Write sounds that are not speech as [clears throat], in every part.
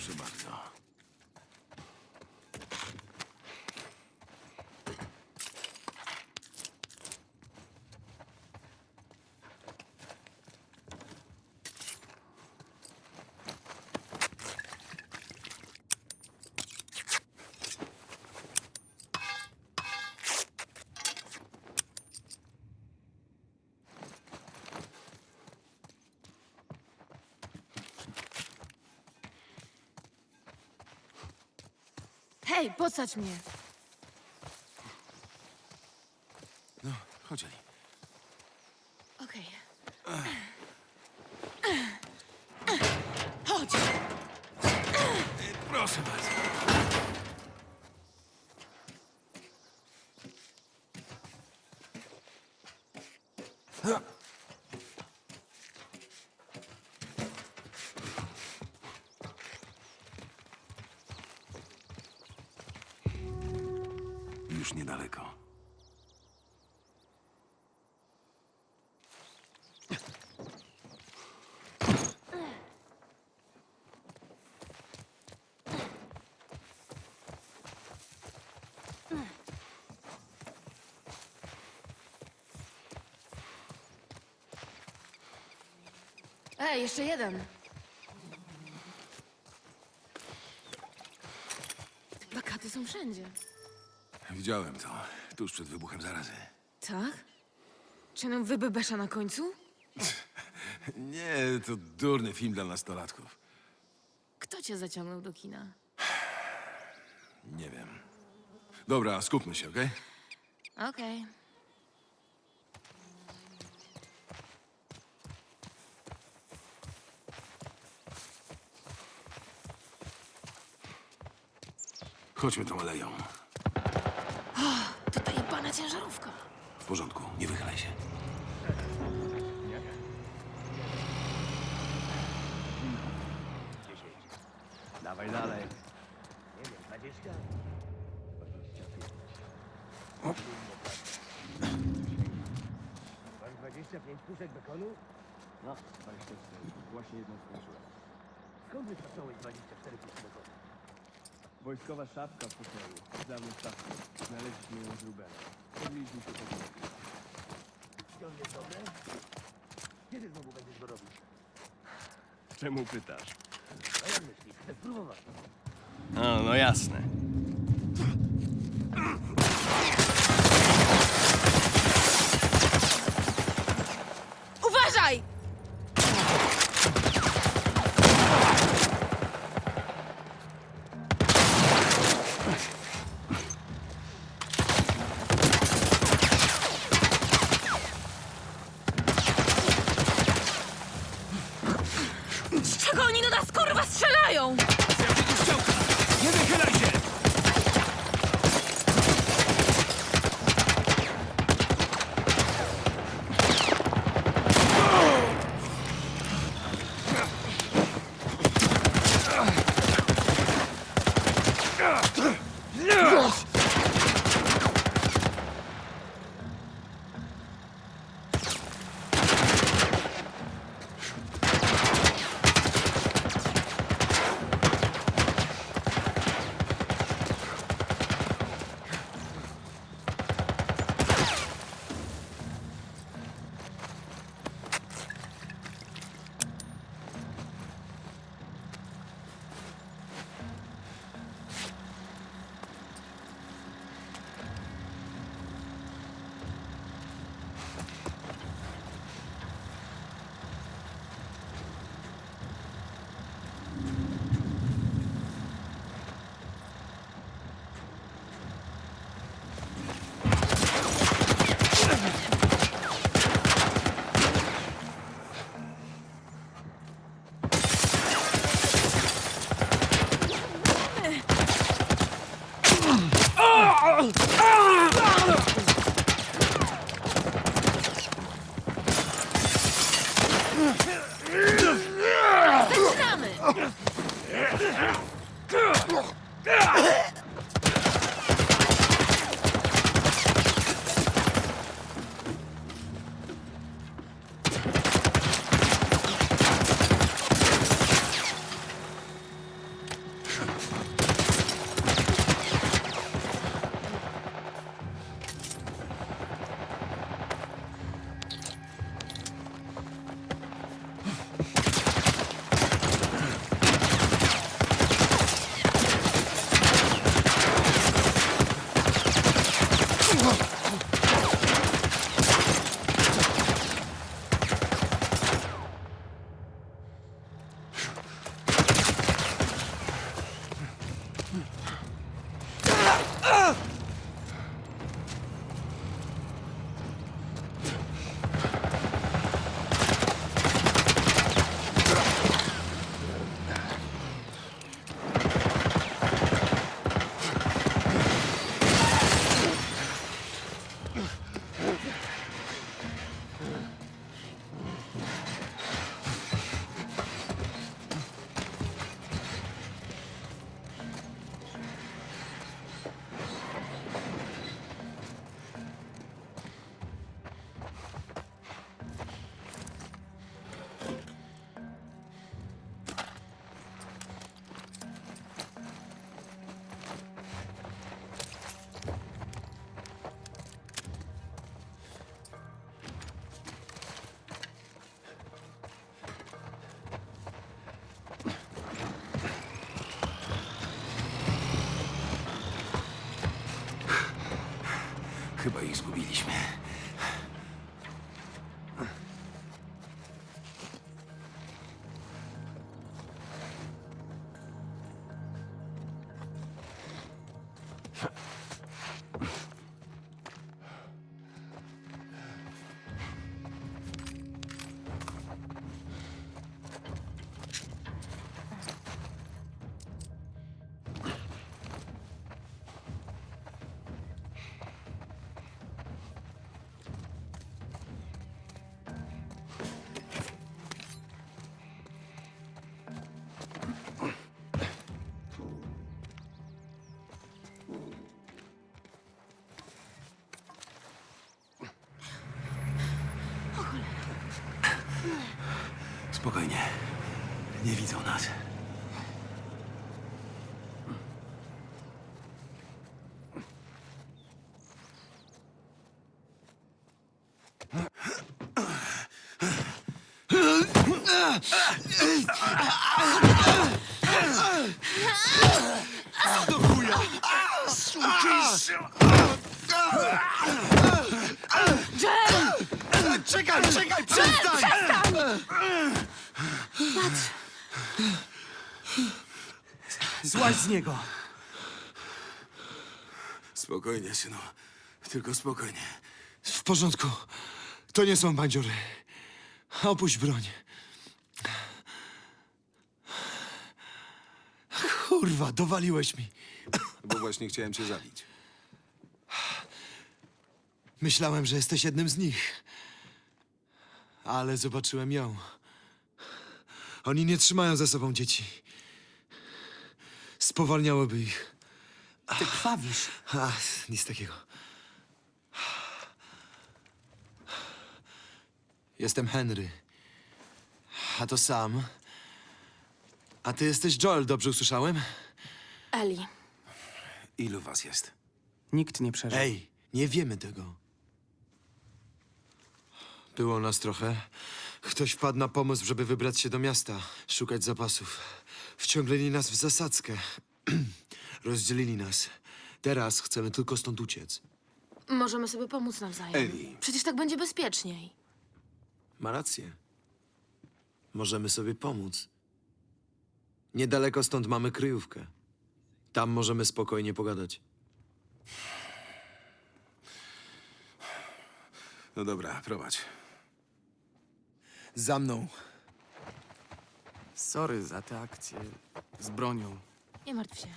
Proszę bardzo. Hej, podsadź mnie. No, chodź, Eli. Okej. Chodź. Proszę bardzo. Już niedaleko. Ej, jeszcze jeden. Plakaty są wszędzie. Widziałem to tuż przed wybuchem zarazy. Tak? Czy nam wybebesza na końcu? [laughs] Nie, to durny film dla nastolatków. Kto cię zaciągnął do kina? Nie wiem. Dobra, skupmy się, okej? Okej. Chodźmy tą aleją. Ciężarówka. W porządku, nie wychylaj się. Dawaj dalej. Masz 25 puszek bekonu? No, 24. Właśnie jedną skończyłem. Skąd wypatrzyłeś 24 puszki bekonu? Wojskowa szafka w pokoju. Dawno szafki. Znaleźliśmy ją z Rubena. Podliśmy się po głowie. Czy on jest dobry? Kiedy znowu będziesz go robić? Czemu pytasz? A jak myślisz? Chcę spróbować. No, no jasne. Z czego oni do nas kurwa strzelają? Nie wychylaj się! Chyba ich zgubiliśmy. Spokojnie. Nie widzą nas. Czekaj, czekaj, przestań! Złaź z niego. Spokojnie, synu. Tylko spokojnie. W porządku. To nie są bandziory. Opuść broń. Kurwa, dowaliłeś mi. Bo właśnie chciałem cię zabić. Myślałem, że jesteś jednym z nich. Ale zobaczyłem ją. Oni nie trzymają ze sobą dzieci. Spowalniałoby ich. Ty krwawisz. A, nic takiego. Jestem Henry. A to Sam. A ty jesteś Joel, dobrze usłyszałem? Eli. Ilu was jest? Nikt nie przeżył. Ej, nie wiemy tego. Było nas trochę. Ktoś wpadł na pomysł, żeby wybrać się do miasta, szukać zapasów. Wciągnęli nas w zasadzkę. [clears throat] Rozdzielili nas. Teraz chcemy tylko stąd uciec. Możemy sobie pomóc nawzajem. Eli. Przecież tak będzie bezpieczniej. Ma rację. Możemy sobie pomóc. Niedaleko stąd mamy kryjówkę. Tam możemy spokojnie pogadać. No dobra, prowadź. Za mną. Sorry za tę akcję z bronią. Nie martw się.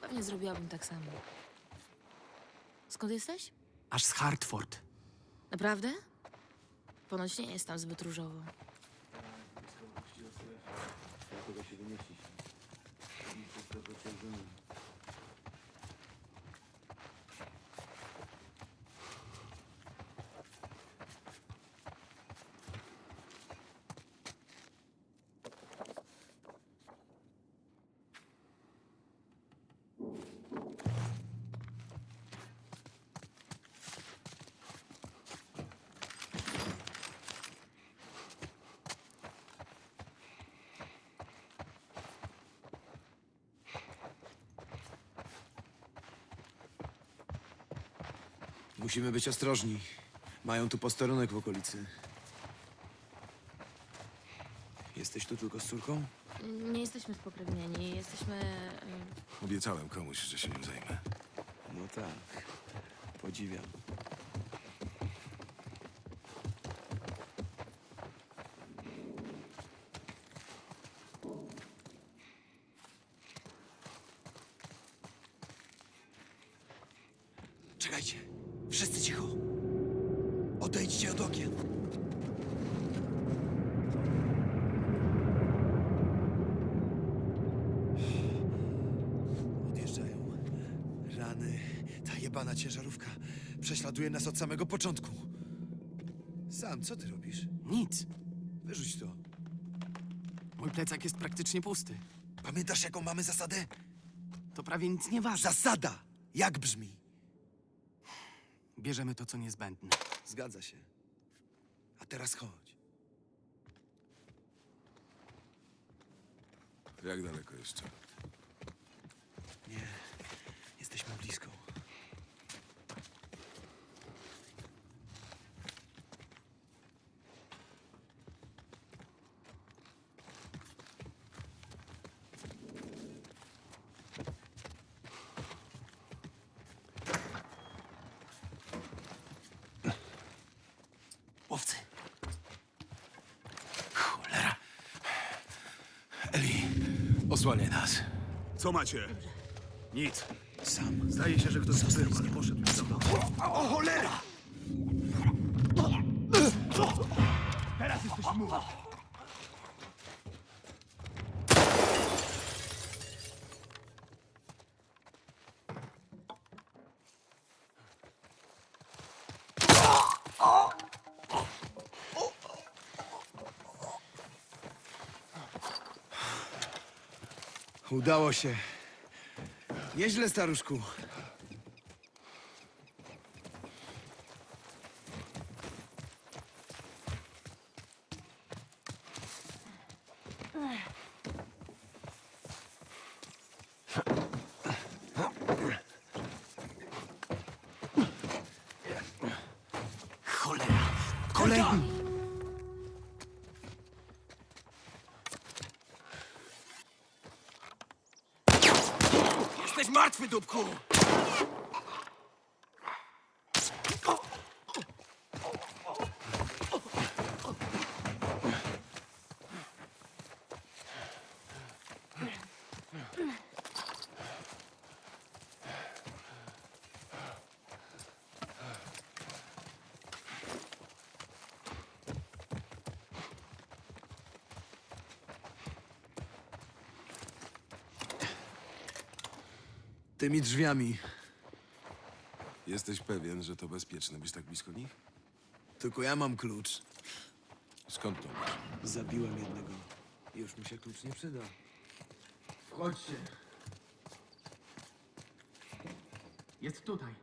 Pewnie zrobiłabym tak samo. Skąd jesteś? Aż z Hartford. Naprawdę? Ponoć nie jest tam zbyt różowo. Musimy być ostrożni. Mają tu posterunek w okolicy. Jesteś tu tylko z córką? Nie jesteśmy spokrewnieni. Jesteśmy... y, Obiecałem komuś, że się nim zajmę. No tak. Podziwiam. Odejdźcie od okien. Odjeżdżają. Rany. Ta jebana ciężarówka prześladuje nas od samego początku. Sam, co ty robisz? Nic. Wyrzuć to. Mój plecak jest praktycznie pusty. Pamiętasz, jaką mamy zasadę? To prawie nic nie waży. Zasada! Jak brzmi? Bierzemy to, co niezbędne. Zgadza się. A teraz chodź. Jak daleko jeszcze? Nie, jesteśmy blisko. Eli, osłaniaj nas. Co macie? Nic. Sam. Zdaje się, że ktoś z ale poszedł za mną. O cholera! Teraz jesteś mój! Udało się. Nieźle, staruszku. Cholera! Kolejny! Martwy, dupku! Tymi drzwiami. Jesteś pewien, że to bezpieczne być tak blisko nich? Tylko ja mam klucz. Skąd to masz? Zabiłem jednego. Już mi się klucz nie przyda. Wchodźcie. Jest tutaj.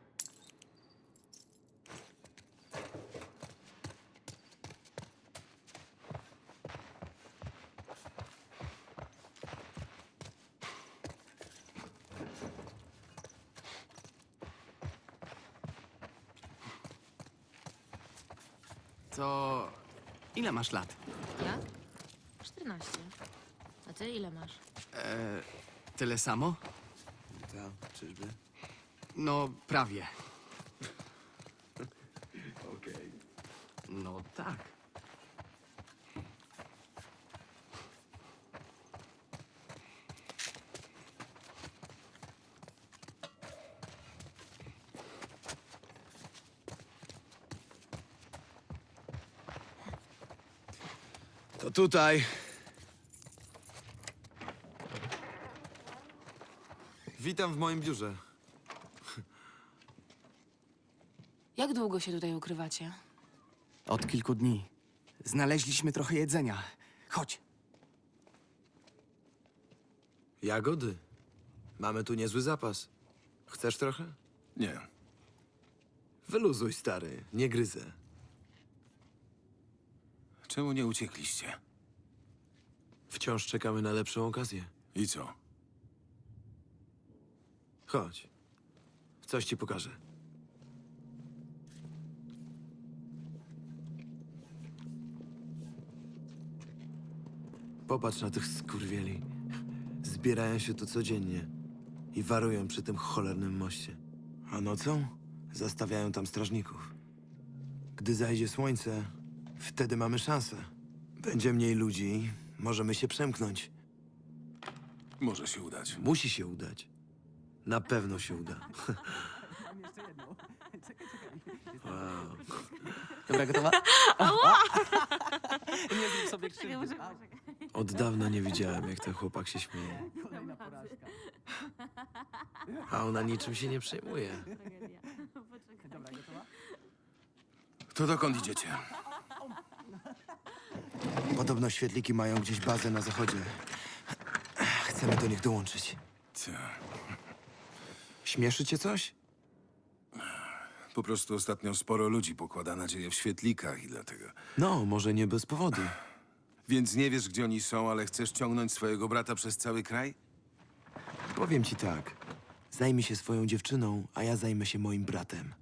To ile masz lat? Ja? 14. A ty ile masz? Tyle samo? Tak, czyżby? No, prawie. [laughs] No tak. Tutaj. Witam w moim biurze. Jak długo się tutaj ukrywacie? Od kilku dni. Znaleźliśmy trochę jedzenia. Chodź. Jagody. Mamy tu niezły zapas. Chcesz trochę? Nie. Wyluzuj, stary. Nie gryzę. Czemu nie uciekliście? Wciąż czekamy na lepszą okazję. I co? Chodź. Coś ci pokażę. Popatrz na tych skurwieli. Zbierają się tu codziennie i warują przy tym cholernym moście. A nocą zastawiają tam strażników. Gdy zajdzie słońce, wtedy mamy szansę. Będzie mniej ludzi, możemy się przemknąć. Może się udać. Musi się udać. Na pewno się uda. [laughs] Dobra, gotowa? [laughs] Nie zrób sobie krzywdy. Od dawna nie widziałem, jak ten chłopak się śmieje. A ona niczym się nie przejmuje. To dokąd idziecie? Podobno świetliki mają gdzieś bazę na zachodzie. Chcemy do nich dołączyć. Co? Śmieszy cię coś? Po prostu ostatnio sporo ludzi pokłada nadzieję w świetlikach i dlatego. No, może nie bez powodu. Więc nie wiesz, gdzie oni są, ale chcesz ciągnąć swojego brata przez cały kraj? Powiem ci tak. Zajmij się swoją dziewczyną, a ja zajmę się moim bratem.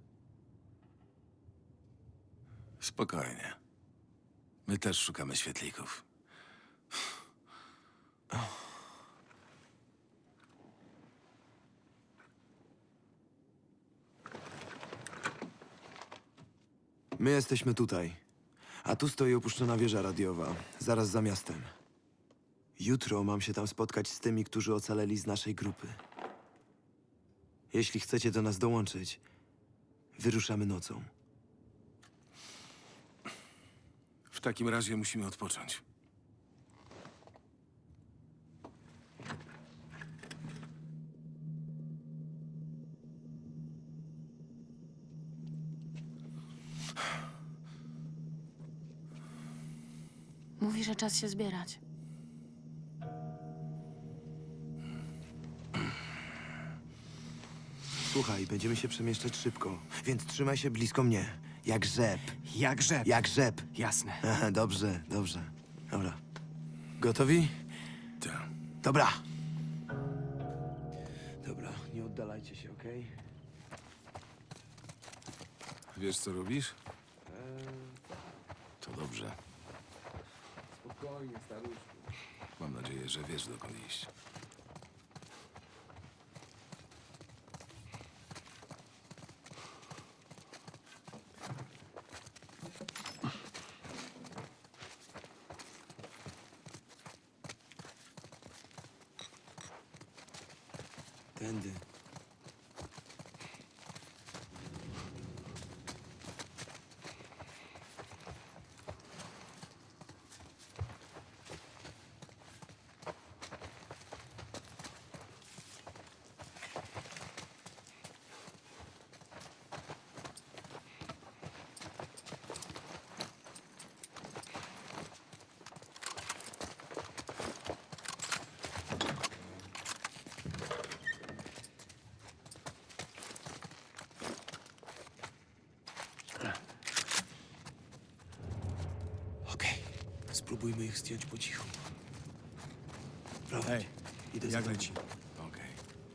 Spokojnie. My też szukamy świetlików. My jesteśmy tutaj. A tu stoi opuszczona wieża radiowa, zaraz za miastem. Jutro mam się tam spotkać z tymi, którzy ocaleli z naszej grupy. Jeśli chcecie do nas dołączyć, wyruszamy nocą. W takim razie musimy odpocząć. Mówi, że czas się zbierać. Słuchaj, będziemy się przemieszczać szybko, więc trzymaj się blisko mnie. Jak rzep. Jak rzep. Jak rzep. Jasne. Aha, dobrze, dobrze. Dobra. Gotowi? Tak. Dobra. Dobra, nie oddalajcie się, okej? Wiesz, co robisz? To dobrze. Spokojnie, staruszku. Mam nadzieję, że wiesz, dokąd iść. Tędy. Okej. Spróbujmy ich zdjąć po cichu. Prowadź. Hej, Idę jak tobą. leci? Okej.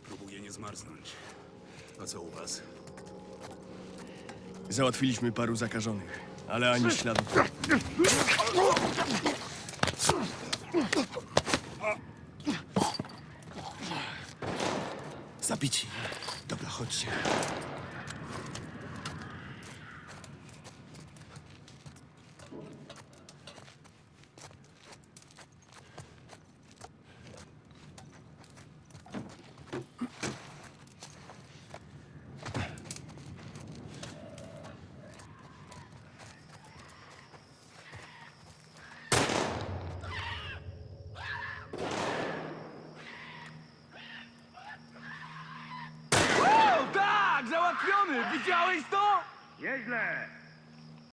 Próbuję nie zmarznąć. A co u was? Załatwiliśmy paru zakażonych, ale ani śladu. Zabici. Dobra, chodźcie.